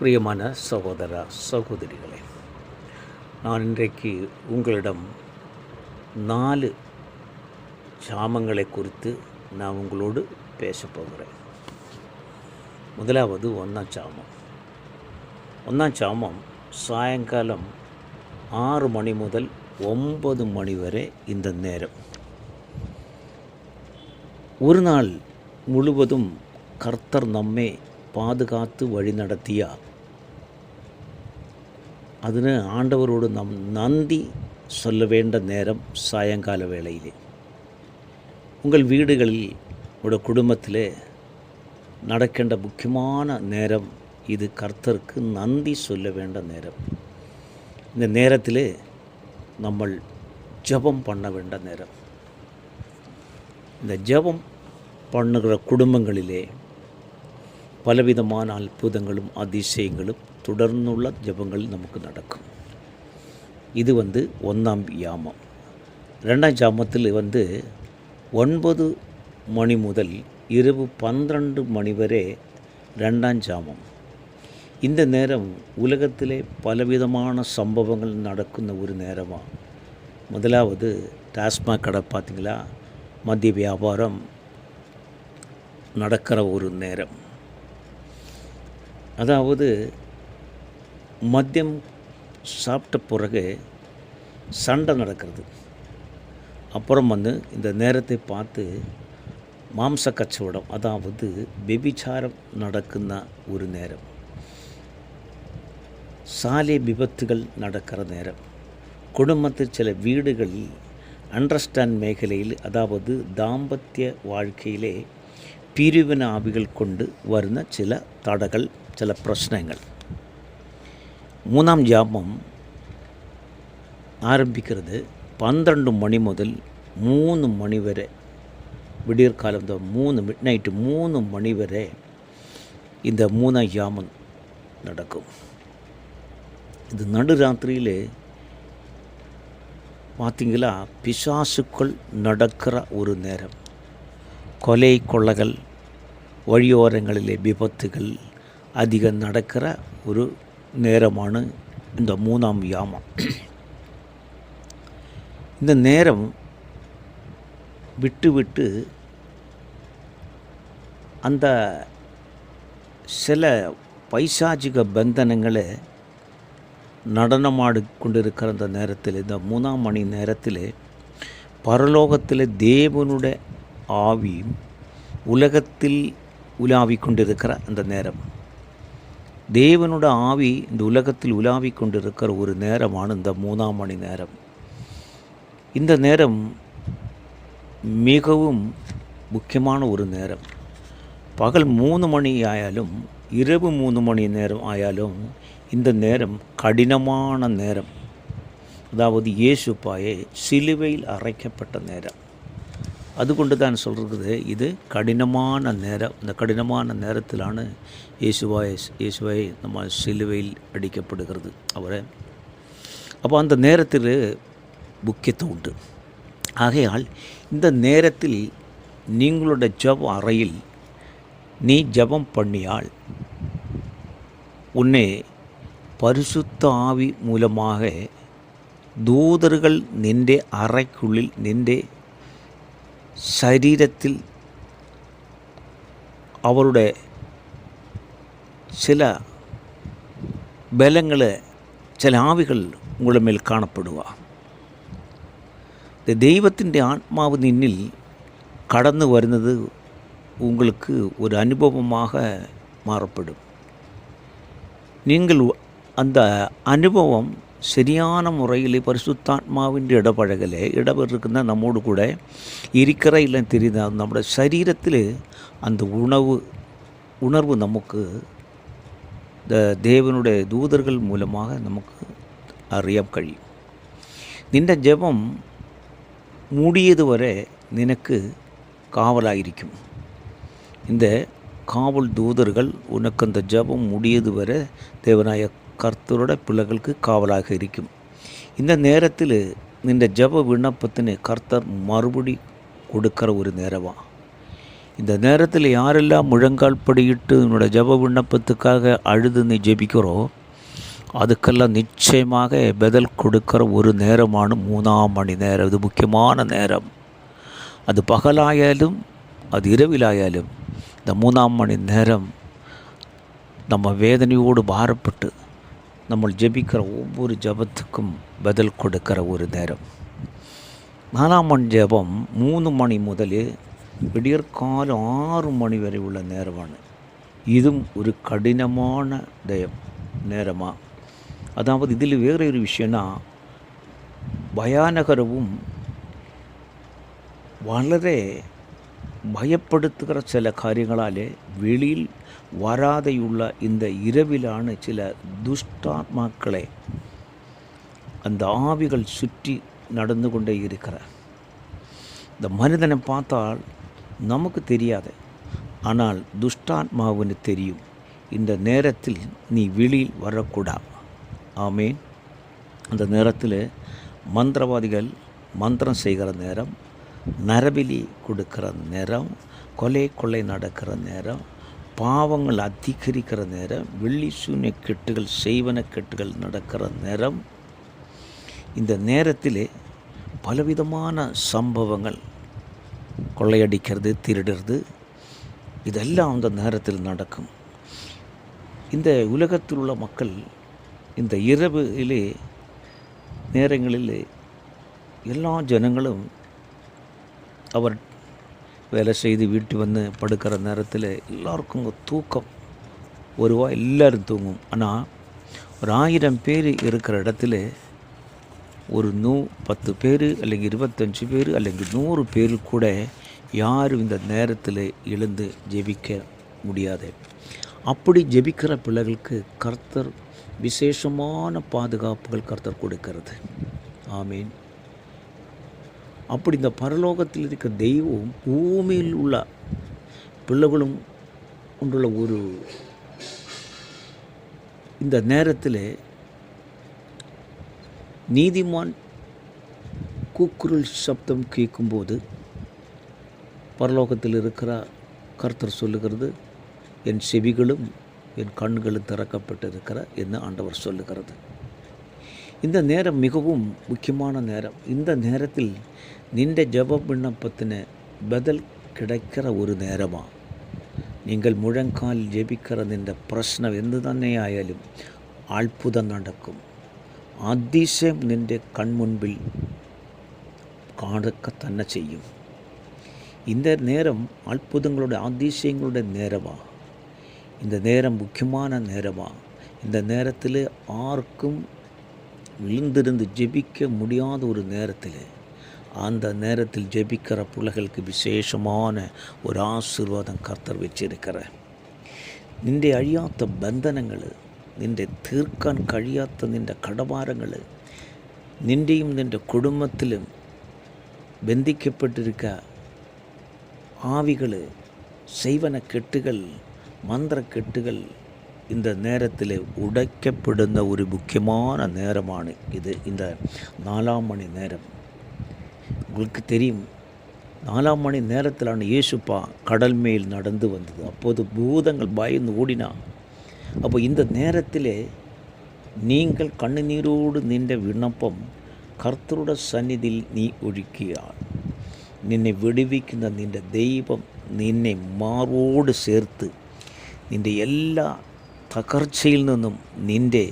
பிரியமான சகோதர சகோதரிகளே நான் இன்றைக்கு உங்களிடம் நாலு சாமங்களை குறித்து நான் உங்களோடு பேசப்போகிறேன் முதலாவது ஒன்றாம் சாமம் ஒன்றாம் சாமம் சாயங்காலம் ஆறு மணி முதல் ஒன்பது மணி வரை இந்த நேரம். ஒரு நாள் முழுவதும் கர்த்தர் நம்மை பாதுகாத்து வழிநடத்தியா അതിന് ആണ്ടവരോട് നാം നന്ദി சொல்ல வேண்ட நேரம் சாயங்கால வேளையிலே உங்கள் வீடுகளில் உங்கள் குடும்பத்தில் நடக்கின்ற முக்கியமான நேரம் இது கர்த்தருக்கு நந்தி சொல்ல வேண்ட நேரம் இந்த நேரத்தில் நம்ம ஜெபம் பண்ண வேண்ட நேரம் இந்த ஜெபம் பண்ணுகிற குடும்பங்களிலே பலவிதமான அற்புதங்களும் அதிசயங்களும் തുടർന്നുള്ള ജപങ്ങളിൽ നമുക്ക് നടക്കും. இது வந்து ஒன்றாம் யாமம் ரெண்டாம் ஜாமத்தில் வந்து ஒன்பது மணி முதல் இரவு பன்னிரண்டு மணி வரை ரெண்டாம் ஜாமம் இந்த நேரம் உலகத்திலே பலவிதமான சம்பவங்கள் நடക്കുന്ന ஒரு நேரமாக முதலாவது டாஸ்மாக் கடை பார்த்திங்களா மத்திய வியாபாரம் நடக்கிற ஒரு நேரம் அதாவது மதியம் சாப்பிட்ட பிறகு சண்டை நடக்கிறது. அப்புறம் வந்து இந்த நேரத்தை பார்த்து மாம்ச கச்சவடம் அதாவது வெபிச்சாரம் நடக்குன ஒரு நேரம். சாலை விபத்துகள் நடக்கிற நேரம். குடும்பத்தில் சில வீடுகளில் அண்டர்ஸ்டாண்ட் மேகலையில் அதாவது தாம்பத்திய வாழ்க்கையிலே பிரிவின ஆவிகள் கொண்டு வருன சில தடைகள் சில பிரச்சனைகள். மூணாம் ஜாபம் ஆரம்பிக்கிறது. பன்னிரண்டு மணி முதல் மூணு மணி வரை விடியற்காலம் இந்த மூணு மிட் நைட்டு மூணு மணி வரை இந்த மூணா யாமம் நடக்கும். இது நடுராத்திரியில் பார்த்திங்களா பிசாசுக்கள் நடக்கிற ஒரு நேரம். கொலை கொள்ளகள் வழியோரங்களிலே விபத்துகள் அதிகம் நடக்கிற ஒரு நேரமான இந்த மூணாம் யாமம். இந்த நேரம் விட்டு விட்டு அந்த சில பைசாஜிக பந்தனங்களை நடனமாடி கொண்டிருக்கிற அந்த நேரத்தில் இந்த மூணாம் மணி நேரத்தில் பரலோகத்தில் தேவனுடைய ஆவி உலகத்தில் உலாவி கொண்டிருக்கிற அந்த நேரம். தேவனோட ஆவி இந்த உலகத்தில் உலாவி கொண்டிருக்கிற ஒரு நேரமான இந்த மூணாம் மணி நேரம். இந்த நேரம் மிகவும் முக்கியமான ஒரு நேரம். பகல் மூணு மணி ஆயாலும் இரவு மூணு மணி நேரம் ஆயாலும் இந்த நேரம் கடினமான நேரம். அதாவது இயேசுப்பாயை சிலுவையில் அரைக்கப்பட்ட நேரம். அது கொண்டு தான் சொல்கிறது இது கடினமான நேரம். இந்த கடினமான நேரத்திலான இயேசுவாய் இயேசுவாய் நம்ம சிலுவையில் அடிக்கப்படுகிறது. அவரை. அப்போ அந்த நேரத்தில் முக்கியத்துவம் உண்டு. ஆகையால் இந்த நேரத்தில் நீங்களோட ஜப அறையில் நீ ஜபம் பண்ணியால் உன்னை பரிசுத்த ஆவி மூலமாக தூதர்கள் நின்றே அறைக்குள்ளில் நின்றே ശരീരത്തിൽ അവരുടെ ചില ബലങ്ങൾ ചില ആവികൾ ഉങ്ങളുടെ മേൽ കാണപ്പെടുക ദൈവത്തിൻ്റെ ആത്മാവ് നിന്നിൽ കടന്നു വരുന്നത് உங்களுக்கு ஒரு அனுபவமாக மாறப்படும் நீங்கள் அந்த அனுபவம் சரியான முறையில் பரிசுத்தாத்மாவின் இடப்பழகலே இடப்பெற்றிருக்குன்னா நம்மோடு கூட இருக்கிற இல்லை தெரியுதா நம்முடைய சரீரத்தில் அந்த உணவு உணர்வு நமக்கு இந்த தேவனுடைய தூதர்கள் மூலமாக நமக்கு അറിയാൻ കഴിയും. നിൻ്റെ ജപം മൂടിയതുവരെ നിനക്ക് കാവലായിരിക്കും. இந்த காவல் தூதர்கள் உனக்கு அந்த ஜபம் முடியது வரை தேவனாய கர்த்தரோட பிள்ளைகளுக்கு காவலாக இருக்கும். இந்த நேரத்தில் இந்த ஜப விண்ணப்பத்தினை கர்த்தர் மறுபடி கொடுக்கிற ஒரு நேரமாக இந்த நேரத்தில் யாரெல்லாம் முழங்கால் படியிட்டு உன்னோட ஜப விண்ணப்பத்துக்காக அழுது நீ ஜெபிக்கிறோ அதுக்கெல்லாம் நிச்சயமாக பதில் கொடுக்கிற ஒரு நேரமான மூணாம் மணி நேரம். இது முக்கியமான நேரம். அது பகலாயாலும் அது இரவிலாயாலும் இந்த மூணாம் மணி நேரம் நம்ம வேதனையோடு பாரப்பட்டு നമ്മൾ ജപിക്കിற ஒவ்வொரு ஜபத்துக்கும் பதில் கொடுக்கிற ஒரு நேரம் നാലാം മണി ജപം മൂന്ന് മണി മുതൽ വിടിയർക്കാലം ആറ് മണി വരെയുള്ള നേരമാണ് ഇതും ഒരു കഠിനമാണ് ദയം നേരമാണ് അതാവത് ഇതിൽ വേറെ ഒരു വിഷയനാ ഭയാനകരവും വളരെ ഭയപ്പെടുത്തുക ചില കാര്യങ്ങളാൽ വെളിയിൽ வராதையுள்ள இந்த இரவிலான சில துஷ்டாத்மாக்களை அந்த ஆவிகள் சுற்றி நடந்து கொண்டே இருக்கிறார். இந்த மனிதனை பார்த்தால் நமக்கு தெரியாது. ஆனால் துஷ்டாத்மாவுன்னு தெரியும். இந்த நேரத்தில் நீ வெளியில் வரக்கூடாது. ஆமே அந்த நேரத்தில் மந்திரவாதிகள் மந்திரம் செய்கிற நேரம் நரபிலி கொடுக்கிற நேரம் கொலை கொள்ளை நடக்கிற நேரம் பாவங்கள் அதிகரிக்கிற நேரம் வெள்ளி சூன்ய கெட்டுகள் செய்வன கெட்டுகள் நடக்கிற நேரம் இந்த நேரத்தில் பலவிதமான சம்பவங்கள் கொள்ளையடிக்கிறது திருடுறது இதெல்லாம் அந்த நேரத்தில் நடக்கும். இந்த உலகத்தில் உள்ள மக்கள் இந்த இரவிலே நேரங்களில் எல்லா ஜனங்களும் அவர் வேலை செய்து வீட்டு வந்து படுக்கிற நேரத்தில் எல்லாருக்கும் தூக்கம். ஒருவா எல்லோரும் தூங்கும். ஆனால் ஒரு ஆயிரம் பேர் இருக்கிற இடத்துல ஒரு நூ பத்து பேர் அல்லது இருபத்தஞ்சி பேர் அல்லது நூறு பேர் கூட யாரும் இந்த நேரத்தில் எழுந்து ஜெபிக்க முடியாது. அப்படி ஜெபிக்கிற பிள்ளைகளுக்கு கர்த்தர் விசேஷமான பாதுகாப்புகள் கர்த்தர் கொடுக்கிறது. ஆமீன். அப்படி இந்த பரலோகத்தில் இருக்க தெய்வம் பூமியில் உள்ள பிள்ளைகளும் கொண்டுள்ள ஒரு இந்த நேரத்தில் நீதிமான் கூக்குரல் சப்தம் கேட்கும்போது பரலோகத்தில் இருக்கிற கர்த்தர் சொல்லுகிறது என் செவிகளும் என் கண்களும் திறக்கப்பட்டிருக்கிற என்று ஆண்டவர் சொல்லுகிறது. இந்த நேரம் மிகவும் முக்கியமான நேரம். இந்த நேரத்தில் நின்ற ஜப விண்ணப்பத்தின பதில் கிடைக்கிற ഒരു നേരമാണ് നിങ്ങൾ മുഴങ്കാലിൽ ജപിക്കുന്നതിൻ്റെ പ്രശ്നം എന്തു തന്നെയായാലും അത്ഭുതം നടക്കും അതിശയം നിൻ്റെ കൺമുൻപിൽ കാണുക തന്നെ ചെയ്യും இந்த நேரம் அற்புதங்களோட அதிசயங்களோட நேரமா? இந்த நேரம் முக்கியமான நேரமா? இந்த நேரத்தில் ஆர்க்கும் விழுந்திருந்து ஜெபிக்க முடியாத ஒரு நேரத்தில் அந்த நேரத்தில் ஜெபிக்கிற பிள்ளைகளுக்கு விசேஷமான ஒரு ஆசீர்வாதம் கர்த்தர் வச்சிருக்கிறார் നിൻ്റെ അഴിയാത്ത ബന്ധനങ്ങൾ നിൻ്റെ തീർക്കാൻ കഴിയാത്ത നിൻ്റെ കടഭാരങ്ങൾ നിൻ്റെയും നിൻ്റെ കുടുംബത്തിലും ബന്ധിക്കപ്പെട്ടിരിക്ക ആവികൾ സൈവനക്കെട്ടുകൾ മന്ത്രക്കെട്ടുകൾ இந்த நேரத்தில் உடைக்கப்படுந்த ஒரு முக்கியமான நேரമാണ് இது இந்த நாலாம் மணி நேரம் உங்களுக்கு தெரியும் நாலாம் மணி நேரத்திலான இயேசுப்பா கடல் மேல் நடந்து வந்தது அப்போது பூதங்கள் பயந்து ஓடினா அப்போ இந்த நேரத்தில் நீங்கள் கண்ணுநீரோடு நின்ற விண்ணப்பம் കർത്തരുടെ സന്നിധിയിൽ നീ ഒഴുക്കിയാൽ നിന്നെ വെടിവെക്കുന്ന നിൻ്റെ ദൈവം നിന്നെ മാറോട് ചേർത്ത് നിൻ്റെ എല്ലാ തകർച്ചയിൽ നിന്നും നിൻ്റെ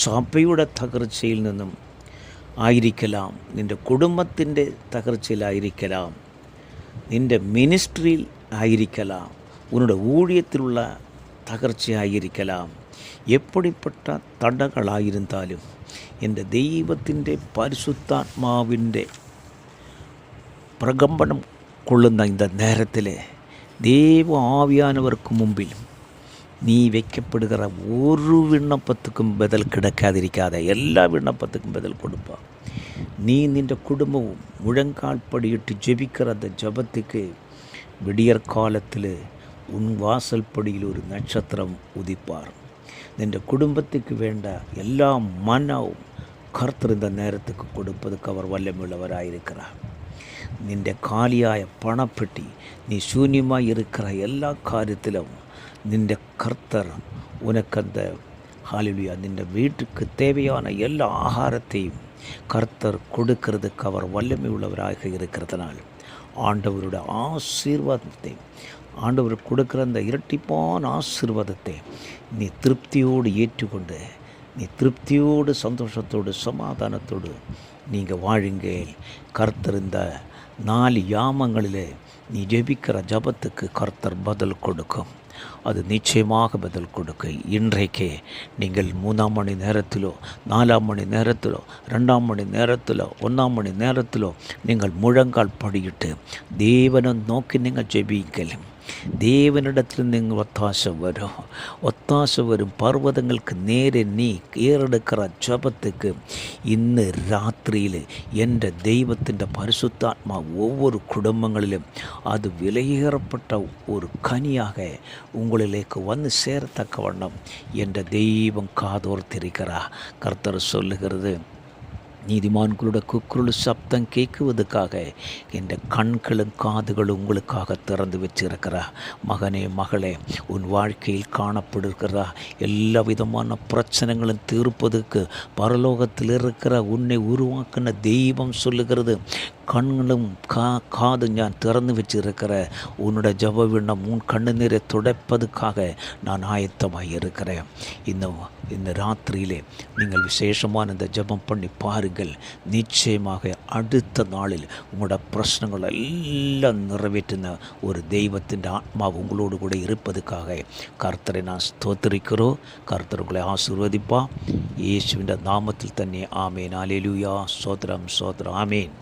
സഭയുടെ തകർച്ചയിൽ നിന്നും ആയിരിക്കലാം നിന്റെ കുടുംബത്തിന്റെ തകർച്ചയിലായിരിക്കലാം നിന്റെ മിനിസ്ട്രിയിൽ ആയിരിക്കലാം உன்னோட ഊഴിയത്തിലുള്ള തകർച്ചയായിരിക്കലാം എപ്പടിപ്പെട്ട തടകളായിരുന്നാലും എന്റെ ദൈവത്തിന്റെ പരിശുദ്ധാത്മാവിന്റെ പ്രകമ്പനം കൊള്ളുന്ന ഇന്ന നേരത്തിലെ ദൈവ ആവിയാനവർക്ക് മുമ്പിലും நீ வைக்கப்படுகிற ஒரு விண்ணப்பத்துக்கும் பதில் கிடைக்காதிருக்காத எல்லா விண்ணப்பத்துக்கும் பதில் கொடுப்பான் நீ நின்ற குடும்பம் முழங்கால்படியிட்டு ஜெபிக்கிற அந்த ஜபத்துக்கு விடியற் காலத்தில் உன் வாசல்படியில் ஒரு நட்சத்திரம் உதிப்பார். நின்ற குடும்பத்துக்கு வேண்ட எல்லா மனவும் கர்த்தர் இந்த நேரத்துக்கு கொடுப்பதுக்கு அவர் வல்லமுள்ளவராயிருக்கிறார். നിൻ്റെ കാലിയായ പണപ്പെട്ടി നീ ശൂന്യമായി ഇരിക്കുന്ന എല്ലാ കാര്യത്തിലും நின்று கர்த்தர் உனக்கு ഉനക്കന്ത ஹாலிலுயா நின்ற வீட்டுக்கு தேவையான எல்லா ஆகாரத்தையும் கர்த்தர் கொடுக்கிறதுக்கு அவர் வல்லமை உள்ளவராக இருக்கிறதுனால் ஆண்டவரோட ஆசீர்வாதத்தை ஆண்டவர் கொடுக்குற அந்த இரட்டிப்பான ஆசீர்வாதத்தை நீ திருப்தியோடு ஏற்றுக்கொண்டு நீ திருப்தியோடு சந்தோஷத்தோடு சமாதானத்தோடு நீங்கள் வாழுங்கள். கர்த்தர் இந்த நாலு யாமங்களில் நீ ஜெபிக்கிற ஜபத்துக்கு கர்த்தர் பதில் கொடுக்கும். அது நிச்சயமாக பதில் கொடுக்க. இன்றைக்கே நீங்கள் மூணாம் மணி நேரத்திலோ நாலாம் மணி நேரத்திலோ ரெண்டாம் மணி நேரத்திலோ ஒன்றாம் மணி நேரத்திலோ நீங்கள் முழங்கால் படியிட்டு தேவனை நோக்கி நீங்கள் ஜெபிக்கலாம் ദേവനിടത്തിൽ നിങ്ങൾ ഒത്താശ വരും ഒത്താശ വരും പർവ്വതങ്ങൾക്ക് നേരെ നീ കീറെടുക്കിற ജപത്തേക്ക് ഇന്ന് രാത്രിയിൽ എൻ്റെ ദൈവത്തിൻ്റെ പരിശുദ്ധാത്മാ ഒവ്വൊരു കുടുംബങ്ങളിലും അത് വിലയേറപ്പെട്ട ഒരു കനിയാക ഉങ്ങളിലേക്ക് വന്ന് சேரத்தக்கவண்ணம் என்ற தெய்வம் காதோர்த்திருக்கிறார் கர்த்தர் சொல்லுகிறது நீதிமான்களோட குக்குருள் சப்தம் கேட்குவதற்காக இந்த கண்களும் காதுகளும் உங்களுக்காக திறந்து வச்சிருக்கிறா. மகனே மகளே உன் வாழ்க்கையில் காணப்படுகிறா எல்லா விதமான பிரச்சனைகளும் தீர்ப்பதற்கு பரலோகத்தில் இருக்கிற உன்னை உருவாக்கின தெய்வம் சொல்லுகிறது. கண்களும் கா காதும் நான் திறந்து வச்சிருக்கிற. உன்னோட ஜப விண்ணம் உன் கண்ணு நீரை துடைப்பதுக்காக நான் ஆயத்தமாக இருக்கிறேன். இந்த இந்த ராத்திரியிலே நீங்கள் விசேஷமான இந்த ஜபம் பண்ணி பாருங்கள். நிச்சயமாக அடுத்த நாளில் உங்களோட பிரச்சனைகள் எல்லாம் நிறைவேற்றின ஒரு தெய்வத்தின் ஆத்மா உங்களோடு கூட இருப்பதுக்காக கர்த்தரை நான் ஸ்தோத்தரிக்கிறோம். கர்த்தர் உங்களை ஆசீர்வதிப்பா இயேசுவின் நாமத்தில் தண்ணி ஆமேன். அலேலுயா சோத்ரம் சோத்ரம் ஆமேன்.